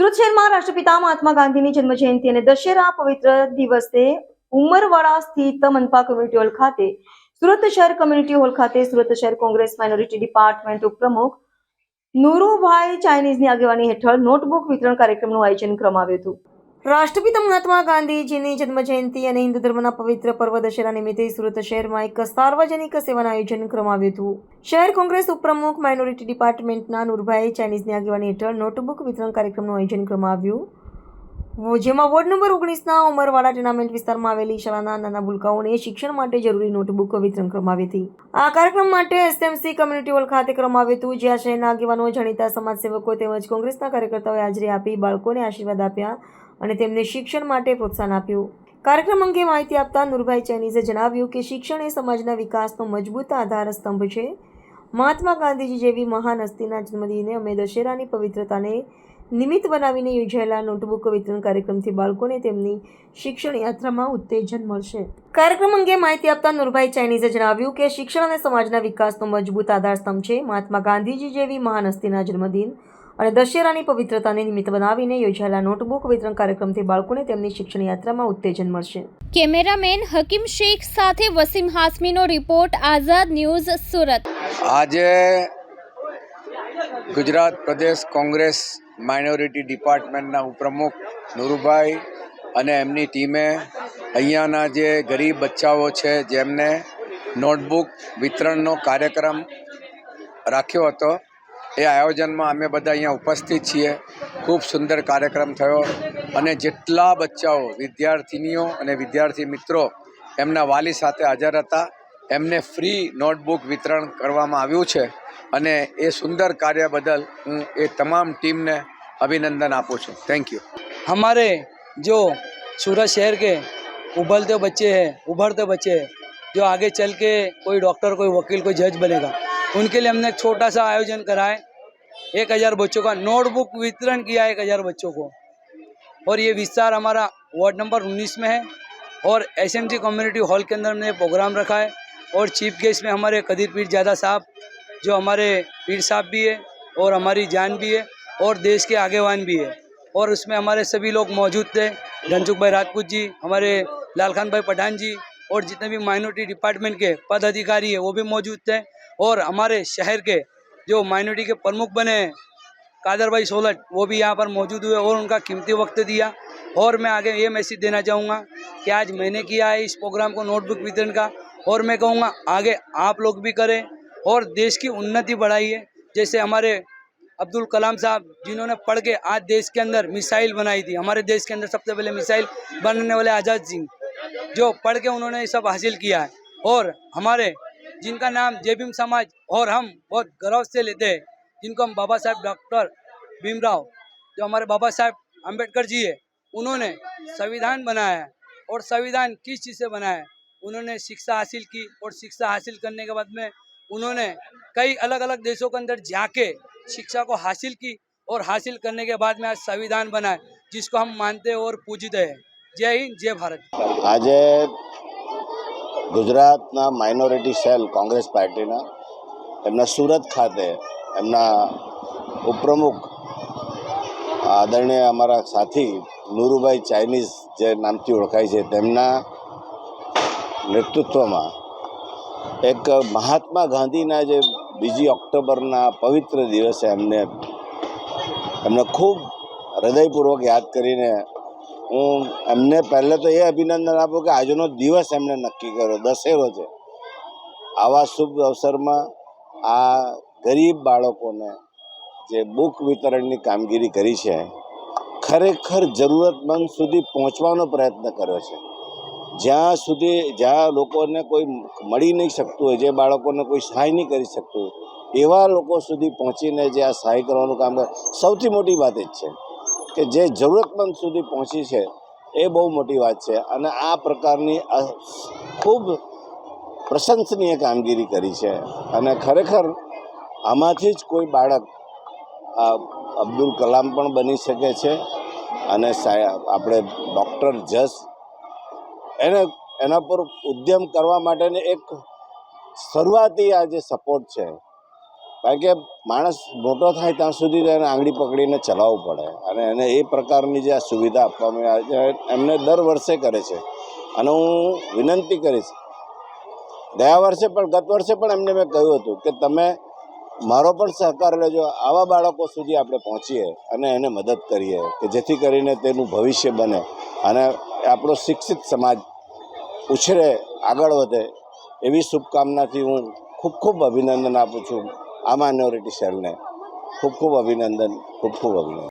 સુરત શહેરમાં રાષ્ટ્રપિતા મહાત્મા ગાંધીની જન્મ જયંતિ અને દશેરા પવિત્ર દિવસે ઉમરવાડા સ્થિત મનપા કમ્યુનિટી હોલ ખાતે સુરત શહેર કમ્યુનિટી હોલ ખાતે સુરત શહેર કોંગ્રેસ માઇનોરિટી ડિપાર્ટમેન્ટ ઉપપ્રમુખ નુરુભાઈ ચાઇનીઝની આગેવાની હેઠળ નોટબુક વિતરણ કાર્યક્રમનું આયોજન કરવામાં આવ્યું હતું રાષ્ટ્રપિતા મહાત્મા ગાંધીજીની જન્મ જયંતિ અને હિન્દુ ધર્મના પવિત્ર પર્વ દશેરા નિમિત્તે સુરત શહેરમાં એક સાર્વજનિક સેવાનું આયોજન કરવામાં આવ્યું હતું. શહેર કોંગ્રેસ ઉપપ્રમુખ માઇનોરિટી ડિપાર્ટમેન્ટના નુરભાઈ ચાઇનીઝની આગેવાની હેઠળ નોટબુક વિતરણ કાર્યક્રમનું આયોજન કરવામાં આવ્યું. જેમાં વોર્ડ નંબર ઓગણીસના ઉમરવાડા ટેનામેન્ટ વિસ્તારમાં આવેલી શાળાના નાના ભૂલકાઓને શિક્ષણ માટે જરૂરી નોટબુક વિતરણ કરવામાં આવી હતી. આ કાર્યક્રમ માટે એસએમસી કમ્યુનિટી હોલ ખાતે કરવામાં આવ્યું હતું, જ્યાં શહેરના આગેવાનો, જાણીતા સમાજસેવકો તેમજ કોંગ્રેસના કાર્યકર્તાઓએ હાજરી આપી બાળકોને આશીર્વાદ આપ્યા. અને તેમને શિક્ષણ માટે પ્રોત્સાહન આપ્યું. કાર્યક્રમ અંગે માહિતી આપતા નુરભાઈ ચાઇનીઝે જણાવ્યું કે શિક્ષણ એ સમાજના વિકાસનો મજબૂત આધાર સ્તંભ છે. મહાત્મા ગાંધીજી જેવી મહાન હસ્તીના જન્મદિને અમે દશેરાની પવિત્રતાને નિમિત્ત બનાવીને યોજાયેલા નોટબુક વિતરણ કાર્યક્રમથી બાળકોને તેમની શિક્ષણ યાત્રામાં ઉત્તેજન મળશે. કાર્યક્રમ અંગે માહિતી આપતા નુરભાઈ ચાઇનીઝે જણાવ્યું કે શિક્ષણ અને સમાજના વિકાસનો મજબૂત આધારસ્તંભ છે. મહાત્મા ગાંધીજી જેવી મહાન હસ્તીના જન્મદિન અને દશેરાની પવિત્રતાને નિમિત્ત બનાવીને યોજાયેલા નોટબુક વિતરણ કાર્યક્રમથી બાળકોને તેમની શિક્ષણ યાત્રામાં ઉત્તેજન મળશે. કેમેરામેન હકીમ શેખ સાથે વસીમ હાસમીનો રિપોર્ટ આઝાદ ન્યૂઝ સુરત. આજે ગુજરાત પ્રદેશ કોંગ્રેસ માઇનોરિટી ડિપાર્ટમેન્ટના ઉપપ્રમુખ નુરુભાઈ અને એમની ટીમે અહીંયાના જે ગરીબ બચ્ચાઓ છે જેમને નોટબુક વિતરણનો કાર્યક્રમ રાખ્યો હતો એ આયોજનમાં અમે બધા અહીંયા ઉપસ્થિત છીએ ખૂબ સુંદર કાર્યક્રમ થયો અને જેટલા બચ્ચાઓ વિદ્યાર્થિનીઓ અને વિદ્યાર્થી મિત્રો એમના વાલી સાથે હાજર હતા એમને ફ્રી નોટબુક વિતરણ કરવામાં આવ્યું છે અને એ સુંદર કાર્ય બદલ હું એ તમામ ટીમને અભિનંદન આપું છું થેન્ક યુ हमारे जो सूरत शहर के उबलते बच्चे हैं उभरते बच्चे हैं जो आगे चल के कोई डॉक्टर कोई वकील कोई जज बनेगा उनके लिए हमने छोटा सा आयोजन कराए एक हज़ार बच्चों का नोटबुक वितरण किया एक हज़ार बच्चों को। और ये विस्तार हमारा वार्ड नंबर उन्नीस में है। और एस कम्युनिटी हॉल के अंदर हमने प्रोग्राम रखा है। और चीफ गेस्ट में हमारे कदीर पीर ज़्यादा साहब, जो हमारे पीर साहब भी है और हमारी जान भी है और देश के आगेवान भी है। और उसमें हमारे सभी लोग मौजूद थे, धनसुख भाई राजपूत जी, हमारे लालखान भाई पठान जी और जितने भी माइनॉरिटी डिपार्टमेंट के पदाधिकारी है, वो भी मौजूद थे। और हमारे शहर के जो माइनॉरिटी के प्रमुख बने हैं, कादर भाई सोलट, वो भी यहाँ पर मौजूद हुए और उनका कीमती वक्त दिया। और मैं आगे ये मैसेज देना चाहूँगा कि आज मैंने किया है इस प्रोग्राम को नोटबुक वितरण का और मैं कहूँगा आगे आप लोग भी करें और देश की उन्नति बढ़ाइए। जैसे हमारे अब्दुल कलाम साहब जिन्होंने पढ़ के आज देश के अंदर मिसाइल बनाई थी, हमारे देश के अंदर सबसे पहले मिसाइल बनाने वाले आज़ाद सिंह, जो पढ़ के उन्होंने सब हासिल किया है। और हमारे जिनका नाम जय भीम समाज और हम बहुत गर्व से लेते हैं, जिनको हम बाबा साहेब डॉक्टर भीमराव, जो हमारे बाबा साहेब अंबेडकर जी है, उन्होंने संविधान बनाया है और संविधान किस चीज़ से बनाया? है उन्होंने शिक्षा हासिल की और शिक्षा हासिल करने के बाद में उन्होंने कई अलग अलग देशों के अंदर जाके शिक्षा को हासिल की और हासिल करने के बाद में आज संविधान बनाए जिसको हम मानते हैं और पूजते हैं। जय हिंद, जय भारत। આજે ગુજરાતના માઇનોરિટી સેલ કોંગ્રેસ પાર્ટીના, એમના સુરત ખાતે એમના ઉપપ્રમુખ આદરણીય અમારા સાથી નુરુભાઈ ચાઇનીઝ જે નામથી ઓળખાય છે, તેમના નેતૃત્વમાં એક મહાત્મા ગાંધીના જે બીજી ઓક્ટોબરના પવિત્ર દિવસે એમને એમને ખૂબ હૃદયપૂર્વક યાદ કરીને હું એમને પહેલે તો એ અભિનંદન આપું કે આજનો દિવસ એમણે નક્કી કર્યો, દશેરો છે. આવા શુભ અવસરમાં આ ગરીબ બાળકોને જે બુક વિતરણની કામગીરી કરી છે, ખરેખર જરૂરતમંદ સુધી પહોંચવાનો પ્રયત્ન કર્યો છે. જ્યાં સુધી, જ્યાં લોકોને કોઈ મળી નહીં શકતું હોય, જે બાળકોને કોઈ સહાય નહીં કરી શકતું એવા લોકો સુધી પહોંચીને જે આ સહાય કરવાનું કામ કરે, સૌથી મોટી વાત એ જ છે. કે જે જરૂરતમંદ સુધી પહોંચી છે, એ બહુ મોટી વાત છે. અને આ પ્રકારની ખૂબ પ્રશંસનીય કામગીરી કરી છે. અને ખરેખર આમાંથી જ કોઈ બાળક અબ્દુલ કલામ પણ બની શકે છે. અને આપણે ડૉક્ટર જસ, એને, એના પર ઉદ્યમ કરવા માટેની એક શરૂઆતી આ જે સપોર્ટ છે કારણ કે માણસ મોટો થાય ત્યાં સુધી એને આંગળી પકડીને ચલાવવું પડે. અને એને એ પ્રકારની જે આ સુવિધા આપવામાં આવે છે, એમને દર વર્ષે કરે છે. અને હું વિનંતી કરીશ, ગયા વર્ષે પણ, ગત વર્ષે પણ એમને મેં કહ્યું હતું કે તમે મારો પણ સહકાર લેજો, આવા બાળકો સુધી આપણે પહોંચીએ અને એને મદદ કરીએ કે જેથી કરીને તેનું ભવિષ્ય બને અને આપણો શિક્ષિત સમાજ ઉછરે, આગળ વધે. એવી શુભકામનાથી હું ખૂબ ખૂબ અભિનંદન આપું છું. આ માઇનોરિટી સેલને ખૂબ ખૂબ અભિનંદન ખૂબ ખૂબ અભિનંદન.